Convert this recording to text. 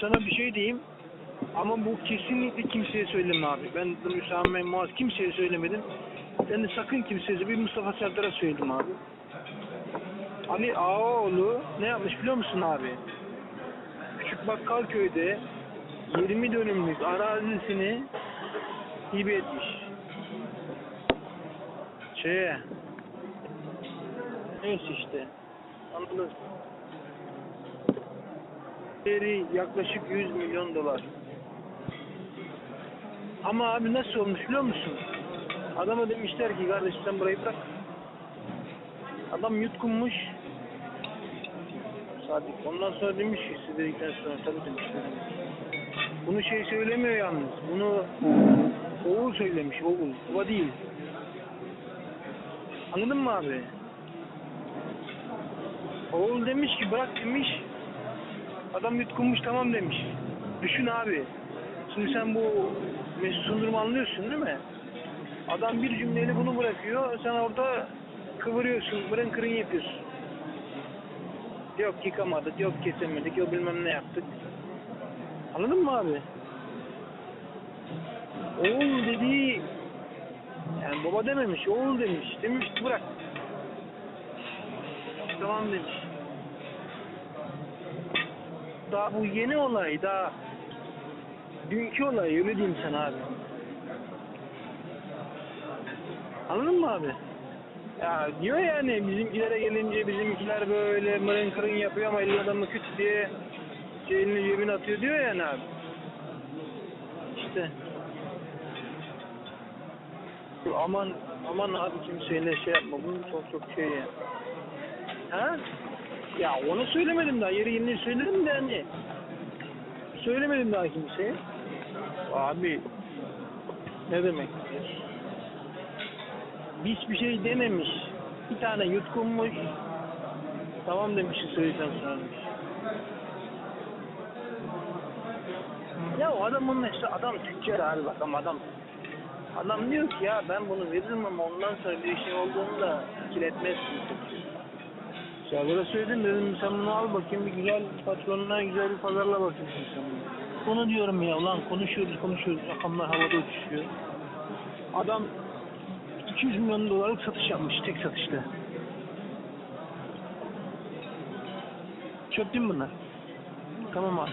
Sana bir şey diyeyim. Ama bu kesinlikle kimseye söyleme abi. Ben bunu Hüsame Muaz kimseye söylemedim. Ben de sakın kimseye bir Mustafa Serdar'a söyledim abi. Ali Ağaoğlu ne yapmış biliyor musun abi? Küçük Bakkalköy'de 20 dönümlük arazisini hibe etmiş. Şeye. Neyse işte. Anladınız. Değeri yaklaşık 100 milyon dolar. Ama abi nasıl olmuş biliyor musun? Adama demişler ki kardeşim sen burayı bırak. Adam yutkunmuş. Sadık. Ondan sonra demiş ki siz dedikten sonra tabii demişler. Bunu şey söylemiyor yalnız. Bunu oğul söylemiş. Oğul. Baba değil. Anladın mı abi? Oğul demiş ki bırak demiş. Adam yutkunmuş tamam demiş. Düşün abi. Şimdi sen bu Mesut Sundurmu anlıyorsun değil mi? Adam bir cümleyle bunu bırakıyor. Sen orada kıvırıyorsun. Mırın kırın yapıyorsun. Yok yıkamadık, yok kesemedik, yok bilmem ne yaptık. Anladın mı abi? Oğul dediği yani baba dememiş, oğul demiş. Demiş bırak. Tamam demiş. Daha bu yeni olay, daha dünkü olay öyle diyeyim sana abi. Anladın mı abi? Ya diyor yani bizimkilere gelince bizimkiler böyle mırın kırın yapıyor ama elin adamı küt diye şeyini cebine atıyor diyor yani abi. İşte. Aman aman abi kimseyle şey yapma. Bu çok çok şey ya. Ha? Ya onu söylemedim daha. Yeri yeni söyledim de hani. Söylemedim daha kimseye. Abi ne demek? Hiçbir şey dememiş. Bir tane yutkunmuş. Tamam demişsin söyleyeceğim sana demiş. Ya o adamın işte adam tüccar abi bak ama adam adam diyor ki ya ben bunu veririm ama ondan sonra bir şey olduğunda ikiletmezsin. Serdar'a söyledim dedim sen bunu al bakayım bir güzel patronuna güzel bir pazarla bakayım sen bunu. Onu diyorum ya ulan konuşuyoruz konuşuyoruz rakamlar havada uçuşuyor. Adam 200 milyon dolarlık satış yapmış tek satışta. Çöp değil bunlar? Tamam abi.